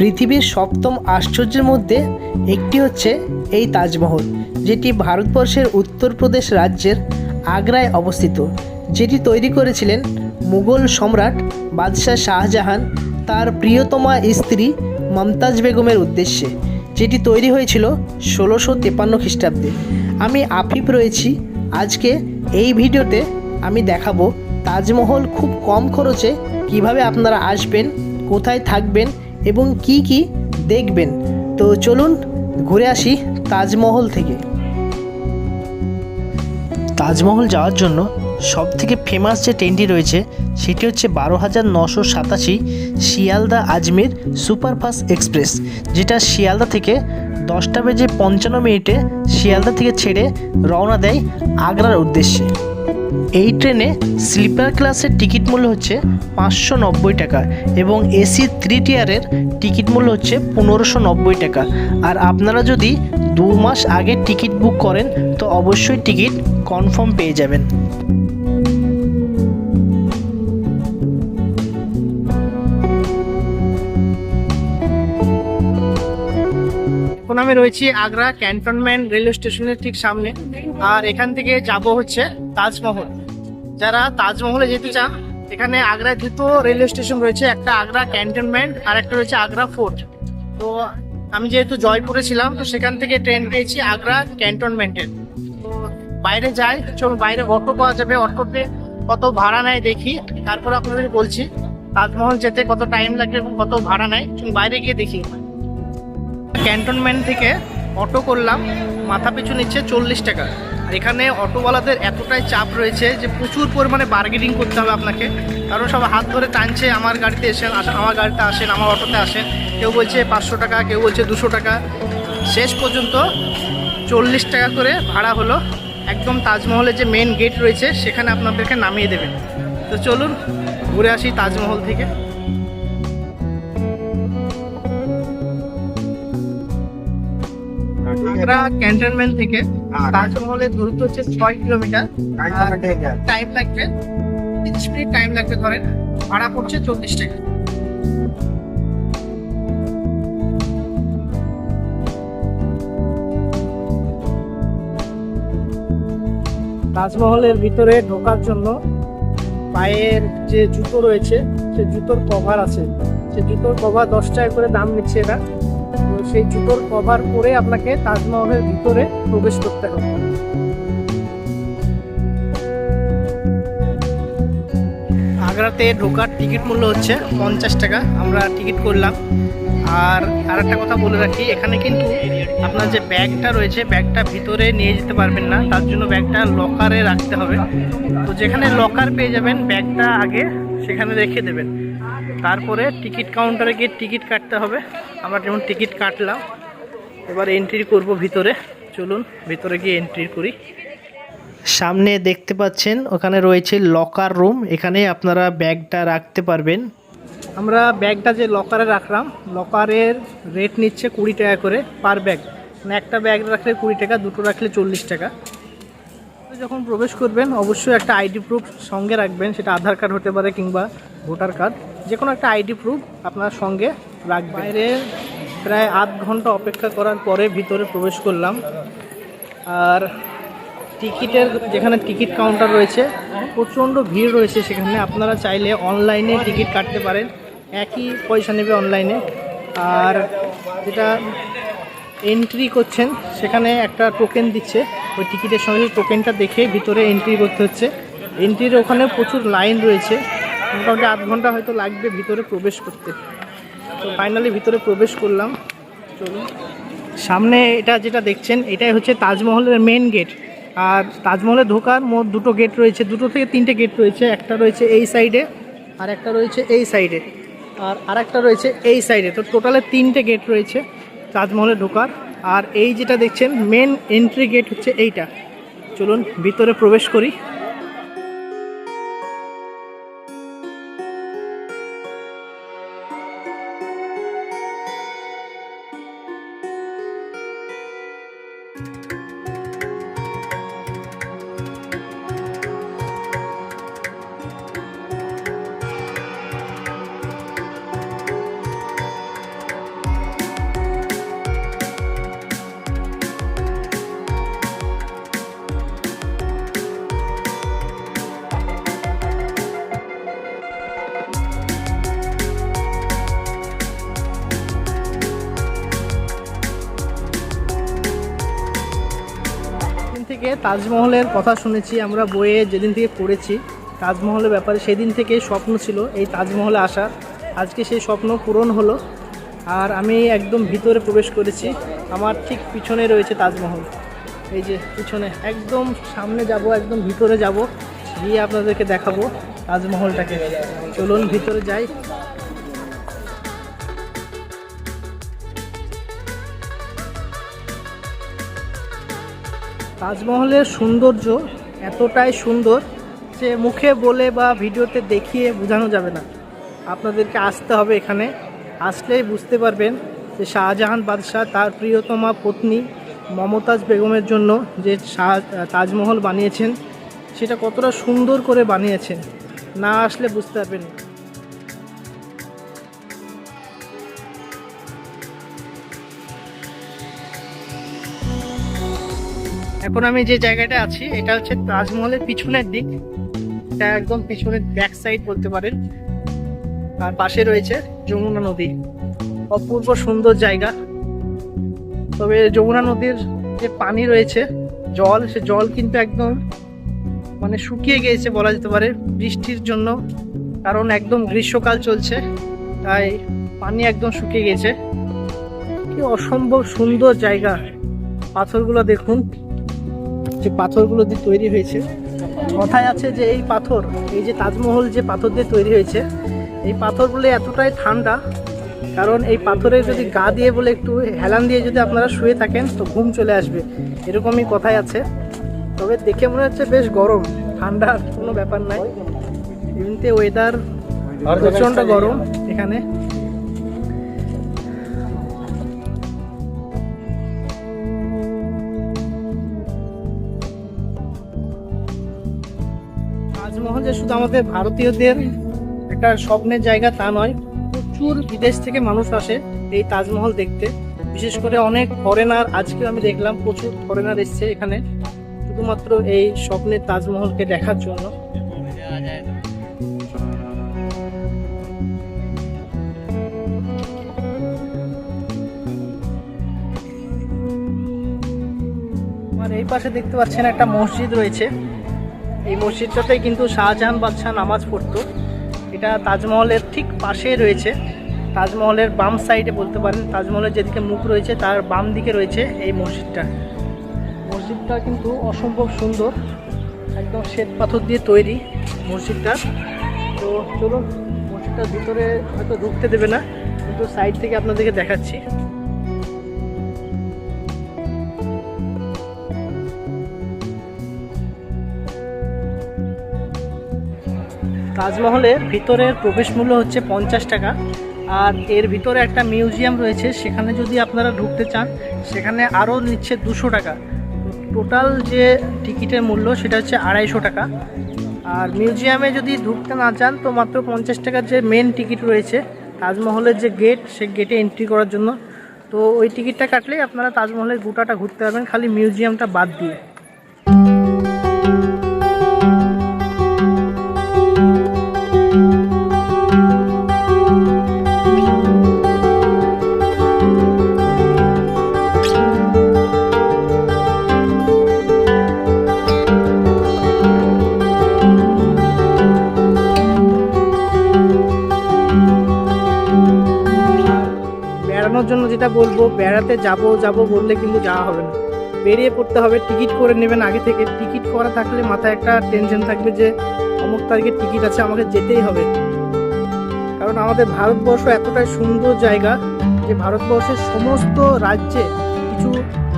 পৃথিবীর সপ্তম আশ্চর্যের মধ্যে একটি হচ্ছে এই তাজমহল, যেটি ভারতবর্ষের উত্তরপ্রদেশ রাজ্যের আগ্রায় অবস্থিত, যেটি তৈরি করেছিলেন মুঘল সম্রাট বাদশাহ শাহজাহান, তার প্রিয়তমা স্ত্রী মমতাজ বেগমের উদ্দেশ্যে, যেটি তৈরি হয়েছিল ষোলোশো তেপান্ন খ্রিস্টাব্দে। আমি আফিফ রয়েছি, আজকে এই ভিডিওতে আমি দেখাবো তাজমহল খুব কম খরচে কীভাবে আপনারা আসবেন, কোথায় থাকবেন এবং কি কি দেখবেন? তো চলুন ঘুরে আসি তাজমহল থেকে। তাজমহল যাওয়ার জন্য সব থেকে ফেমাস যে ট্রেনটি রয়েছে, সেটি হচ্ছে বারো হাজার নশো সাতাশি শিয়ালদা আজমের সুপারফাস্ট এক্সপ্রেস, যেটা শিয়ালদা থেকে দশটা বেজে পঞ্চান্ন মিনিটে শিয়ালদা থেকে ছেড়ে রওনা দেয় আগ্রার উদ্দেশ্যে। এই ট্রেনে স্লিপার ক্লাসের টিকিট মূল্য হচ্ছে পাঁচশো নব্বই টাকা এবং এসি থ্রি টিয়ারের টিকিট মূল্য হচ্ছে পনেরোশো নব্বই টাকা। আর আপনারা যদি দু মাস আগে টিকিট বুক করেন, তো অবশ্যই টিকিট কনফার্ম পেয়ে যাবেন। এখন আমি রয়েছি আগ্রা ক্যান্টনমেন্ট রেলওয়ে স্টেশনের ঠিক সামনে। আর এখান থেকে যাব হচ্ছে তাজমহল। যারা তাজমহলে যেতে চান, এখানে আগ্রায় দুটো রেলওয়ে স্টেশন রয়েছে, একটা আগ্রা ক্যান্টনমেন্ট আর একটা রয়েছে আগ্রা ফোর্ট তো আমি যেহেতু জয়পুরে ছিলাম, তো সেখান থেকে ট্রেন পেয়েছি আগ্রা ক্যান্টনমেন্টের তো বাইরে যাই, চলুন, বাইরে অটো পাওয়া যাবে। অটোতে কত ভাড়া নেয় দেখি, তারপর আপনাদের বলছি, তাজমহল যেতে কত টাইম লাগবে এবং কত ভাড়া নেয়। চলুন, বাইরে গিয়ে দেখি। ক্যান্টনমেন্ট থেকে অটো করলাম, মাথা পিছু নিচ্ছে চল্লিশ টাকা। এখানে অটোওয়ালাদের এতটাই চাপ রয়েছে যে প্রচুর পরিমাণে বার্গেনিং করতে হবে আপনাকে। কারণ সব হাত ধরে টানছে, আমার গাড়িতে এসেন আমার গাড়িতে আসেন, আমার অটোতে আসেন। কেউ বলছে পাঁচশো টাকা, কেউ বলছে দুশো টাকা। শেষ পর্যন্ত চল্লিশ টাকা করে ভাড়া হলো। একদম তাজমহলের যে মেন গেট রয়েছে, সেখানে আপনাদেরকে নামিয়ে দেবেন। তো চলুন, ঘুরে আসি তাজমহল থেকে। আগ্রা ক্যান্টনমেন্ট থেকে তাজমহলের দূরত্ব হচ্ছে ছয় কিলোমিটার। টাইম লাগবে তিরিশ মিনিট টাইম লাগবে ধরেন। ভাড়া পড়ছে চল্লিশ টাকা। তাজমহলের ভিতরে ঢোকার জন্য পায়ের যে জুতো রয়েছে সে জুতোর কভার আছে। সে জুতোর কভার দশ টাকা করে দাম নিচ্ছে এটা সেই জুতোর কভার পরে আপনাকে তাজমহলের ভিতরে প্রবেশ করতে হবে। আগ্রাতে ঢোকার টিকিট মূল্য হচ্ছে পঞ্চাশ টাকা, আমরা টিকিট করলাম। আর আর একটা কথা বলে রাখি, এখানে কিন্তু আপনার যে ব্যাগটা রয়েছে, ব্যাগটা ভিতরে নিয়ে যেতে পারবেন না, তার জন্য ব্যাগটা লকারে রাখতে হবে। তো যেখানে লকার পেয়ে যাবেন, ব্যাগটা আগে সেখানে রেখে দেবেন। তারপরে টিকিট কাউন্টারে গিয়ে টিকিট কাটতে হবে। আমরা যেমন টিকিট কাটলাম, এবার এন্ট্রি করব ভিতরে। চলুন, ভিতরে গিয়ে এন্ট্রি করি। সামনে দেখতে পাচ্ছেন, ওখানে রয়েছে লকার রুম এখানে আপনারা ব্যাগটা রাখতে পারবেন। আমরা ব্যাগটা যে লকারে রাখলাম লকারের রেট নিচ্ছে কুড়ি টাকা করে পার ব্যাগ মানে একটা ব্যাগ রাখলে কুড়ি টাকা, দুটো রাখলে চল্লিশ টাকা। যখন প্রবেশ করবেন, অবশ্যই একটা আইডি প্রুফ সঙ্গে রাখবেন। সেটা আধার কার্ড হতে পারে কিংবা ভোটার কার্ড। যে কোনো একটা আইডি প্রুফ আপনার সঙ্গে রাখবেন। বাইরে প্রায় আধ ঘণ্টা অপেক্ষা করার পরে ভিতরে প্রবেশ করলাম। আর টিকিটের, যেখানে টিকিট কাউন্টার রয়েছে, প্রচণ্ড ভিড় রয়েছে সেখানে। আপনারা চাইলে অনলাইনে টিকিট কাটতে পারেন। একই পয়সা নেবে অনলাইনে আর যেটা এন্ট্রি করছেন, সেখানে একটা টোকেন দিচ্ছে। ওই টিকিটের সঙ্গে টোকেনটা দেখে ভিতরে এন্ট্রি করতে হচ্ছে। এন্ট্রির ওখানে প্রচুর লাইন রয়েছে। মোটামুটি আধ ঘণ্টা হয়তো লাগবে ভিতরে প্রবেশ করতে। তো ফাইনালি ভিতরে প্রবেশ করলাম। চলুন। সামনে এটা যেটা দেখছেন, এটাই হচ্ছে তাজমহলের মেন গেট আর তাজমহলে ঢোকার মোট দুটো গেট রয়েছে। দুটো থেকে তিনটে গেট রয়েছে। একটা রয়েছে এই সাইডে আর একটা রয়েছে এই সাইডে আর আরেকটা রয়েছে এই সাইডে তো টোটালে তিনটে গেট রয়েছে তাজমহলে ঢোকার। আর এই যেটা দেখছেন মেন এন্ট্রি গেট হচ্ছে এইটা। চলুন ভিতরে প্রবেশ করি। থেকে তাজমহলের কথা শুনেছি, আমরা বইয়ে যেদিন থেকে পড়েছি, তাজমহলের ব্যাপারে সেদিন থেকে স্বপ্ন ছিল এই তাজমহলে আসার। আজকে সেই স্বপ্ন পূরণ হলো আর আমি একদম ভিতরে প্রবেশ করেছি, আমার ঠিক পিছনে রয়েছে তাজমহল। এই যে পিছনে, একদম সামনে যাব, একদম ভিতরে যাব, গিয়ে আপনাদেরকে দেখাবো তাজমহলটাকে। চলুন ভিতরে যাই। তাজমহলের সৌন্দর্য এতটাই সুন্দর যে মুখে বলে বা ভিডিওতে দেখিয়ে বোঝানো যাবে না। আপনাদেরকে আসতে হবে এখানে। আসলেই বুঝতে পারবেন যে শাহজাহান বাদশাহ তার প্রিয়তমা পত্নী মমতাজ বেগমের জন্য যে শাহ তাজমহল বানিয়েছেন, সেটা কতটা সুন্দর করে বানিয়েছেন, না আসলে বুঝতে পারবেন এখন আমি যে জায়গাটা আছি, এটা হচ্ছে তাজমহলের পিছনের দিক। এটা একদম পিছনের ব্যাক সাইড বলতে পারেন। আর পাশে রয়েছে যমুনা নদী। অপূর্ব সুন্দর জায়গা। তবে যমুনা নদীর যে পানি রয়েছে, জল, সে জল কিন্তু একদম মানে শুকিয়ে গিয়েছে বলা যেতে পারে বৃষ্টির জন্য। কারণ একদম গ্রীষ্মকাল চলছে, তাই পানি একদম শুকিয়ে গেছে কি অসম্ভব সুন্দর জায়গা। পাথরগুলো দেখুন। যে পাথরগুলো দিয়ে তৈরি হয়েছে। কথায় আছে যে এই পাথর এই যে তাজমহল যে পাথর দিয়ে তৈরি হয়েছে এই পাথরগুলো এতটাই ঠান্ডা কারণ এই পাথরে যদি গা দিয়ে বলে একটু হেলান দিয়ে যদি আপনারা শুয়ে থাকেন তো ঘুম চলে আসবে। এরকমই কথাই আছে। তবে দেখে মনে হচ্ছে বেশ গরম ঠান্ডার কোনো ব্যাপার নাই। এমনিতে ওয়েদার প্রচণ্ড গরম এখানে। শুধু আমাদের ভারতীয়দের একটা স্বপ্নের জায়গা তা নয়, প্রচুর বিদেশ থেকে মানুষ আসে এই তাজমহল দেখতে। বিশেষ করে অনেক ফরেনার আজকে আমি দেখলাম প্রচুর ফরেনার এসছে এখানে, শুধুমাত্র এই স্বপ্নের তাজমহলকে দেখার জন্য। এই পাশে দেখতে পাচ্ছেন একটা মসজিদ রয়েছে। এই মসজিদটাতেই কিন্তু শাহজাহান বাদশাহ নামাজ পড়তো। এটা তাজমহলের ঠিক পাশে রয়েছে। তাজমহলের বাম সাইডে বলতে পারেন, তাজমহলের যেদিকে মুখ রয়েছে, তার বাম দিকে রয়েছে এই মসজিদটা। মসজিদটা কিন্তু অসম্ভব সুন্দর, একদম শ্বেত পাথর দিয়ে তৈরি মসজিদটা। তো চলুন, মসজিদটার ভিতরে হয়তো ঢুকতে দেবে না, কিন্তু সাইড থেকে আপনাদেরকে দেখাচ্ছি। তাজমহলের ভিতরের প্রবেশ মূল্য হচ্ছে পঞ্চাশ টাকা। আর এর ভিতরে একটা মিউজিয়াম রয়েছে, সেখানে যদি আপনারা ঢুকতে চান, সেখানে আরও নিচ্ছে দুশো টাকা। টোটাল যে টিকিটের মূল্য, সেটা হচ্ছে আড়াইশো টাকা। আর মিউজিয়ামে যদি ঢুকতে না চান, তো মাত্র পঞ্চাশ টাকার যে মেন টিকিট রয়েছে, তাজমহলের যে গেট সেই গেটে এন্ট্রি করার জন্য। তো ওই টিকিটটা কাটলেই আপনারা তাজমহলের গোটাটা ঘুরতে পারবেন, খালি মিউজিয়ামটা বাদ দিয়ে। যেটা বলব, বেড়াতে যাব যাব বললে কিন্তু যাওয়া হবে না। বেরিয়ে পড়তে হবে, টিকিট করে নেবেন আগে থেকে। টিকিট করা থাকলে মাথায় একটা টেনশন থাকবে যে, অমুক তারিখে টিকিট আছে, আমাকে যেতেই হবে। কারণ আমাদের ভারতবর্ষ এতটাই সুন্দর জায়গা যে, ভারতবর্ষের সমস্ত রাজ্যে কিছু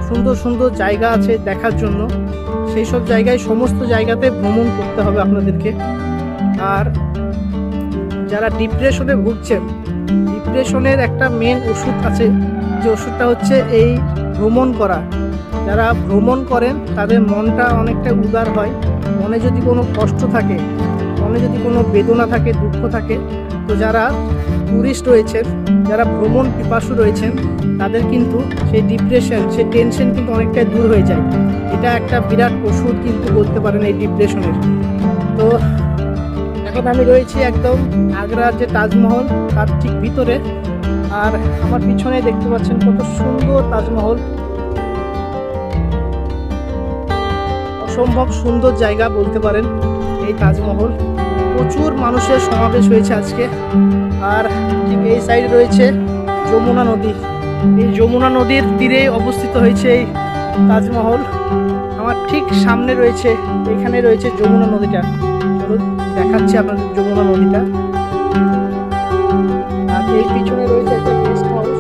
সুন্দর সুন্দর জায়গা আছে দেখার জন্য। সেই সব জায়গায় সমস্ত জায়গাতে ভ্রমণ করতে হবে আপনাদেরকে। আর যারা ডিপ্রেশনে ভুগছেন ডিপ্রেশনের একটা মেন ওষুধ আছে। যে ওষুধটা হচ্ছে এই ভ্রমণ করা। যারা ভ্রমণ করেন, তাদের মনটা অনেকটা উদার হয়। মনে যদি কোনো কষ্ট থাকে, মনে যদি কোনো বেদনা থাকে, দুঃখ থাকে, তো যারা ট্যুরিস্ট রয়েছেন, যারা ভ্রমণ পিপাসু রয়েছেন, তাদের কিন্তু সেই ডিপ্রেশন সেই টেনশন কিন্তু অনেকটাই দূর হয়ে যায়। এটা একটা বিরাট ওষুধ কিন্তু বলতে পারেন এই ডিপ্রেশনের তো এখন আমি রয়েছি একদম আগ্রার যে তাজমহল, তার ঠিক ভিতরে। আর আমার পিছনে দেখতে পাচ্ছেন কত সুন্দর তাজমহল। অসম্ভব সুন্দর জায়গা বলতে পারেন এই তাজমহল। প্রচুর মানুষের সমাবেশ হয়েছে আজকে। আর ঠিক এই সাইডে রয়েছে যমুনা নদী। এই যমুনা নদীর তীরে অবস্থিত হয়েছে এই তাজমহল। আমার ঠিক সামনে রয়েছে, এখানে রয়েছে যমুনা নদীটা। দেখাচ্ছি আপনাদের যমুনা নদীটা। আর এই পিছনে রয়েছে একটা গেস্ট হাউস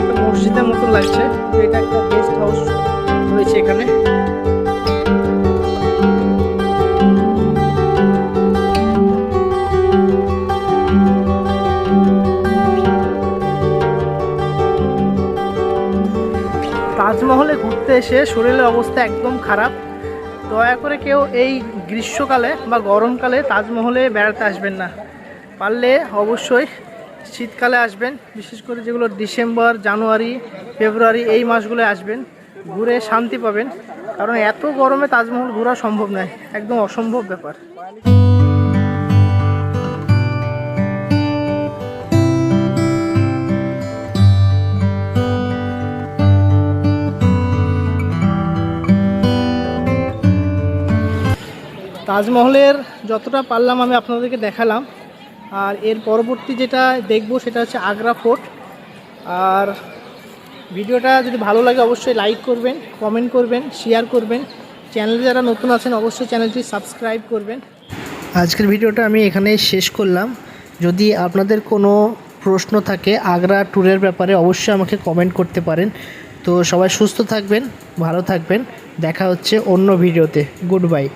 একটা মসজিদের মতো লাগছে। এটা একটা গেস্ট হাউস রয়েছে এখানে। তাজমহলে ঘুরতে এসে শরীরের অবস্থা একদম খারাপ। দয়া করে কেউ এই গ্রীষ্মকালে বা গরমকালে তাজমহলে বেড়াতে আসবেন না। পারলে অবশ্যই শীতকালে আসবেন, বিশেষ করে যেগুলো ডিসেম্বর, জানুয়ারি, ফেব্রুয়ারি এই মাসগুলো আসবেন, ঘুরে শান্তি পাবেন। কারণ এত গরমে তাজমহল ঘোরা সম্ভব নয়, একদম অসম্ভব ব্যাপার। তাজমহলের যতটা পারলাম আমি আপনাদেরকে দেখালাম। আর এর পরবর্তী যেটা দেখব সেটা হচ্ছে আগ্রা ফোর্ট। আর ভিডিওটা যদি ভালো লাগে অবশ্যই লাইক করবেন, কমেন্ট করবেন, শেয়ার করবেন। চ্যানেলে যারা নতুন আছেন অবশ্যই চ্যানেলটি সাবস্ক্রাইব করবেন। আজকের ভিডিওটা আমি এখানেই শেষ করলাম। যদি আপনাদের কোনো প্রশ্ন থাকে আগ্রা ট্যুরের ব্যাপারে অবশ্যই আমাকে কমেন্ট করতে পারেন। তো সবাই সুস্থ থাকবেন, ভালো থাকবেন। দেখা হচ্ছে অন্য ভিডিওতে। Good bye.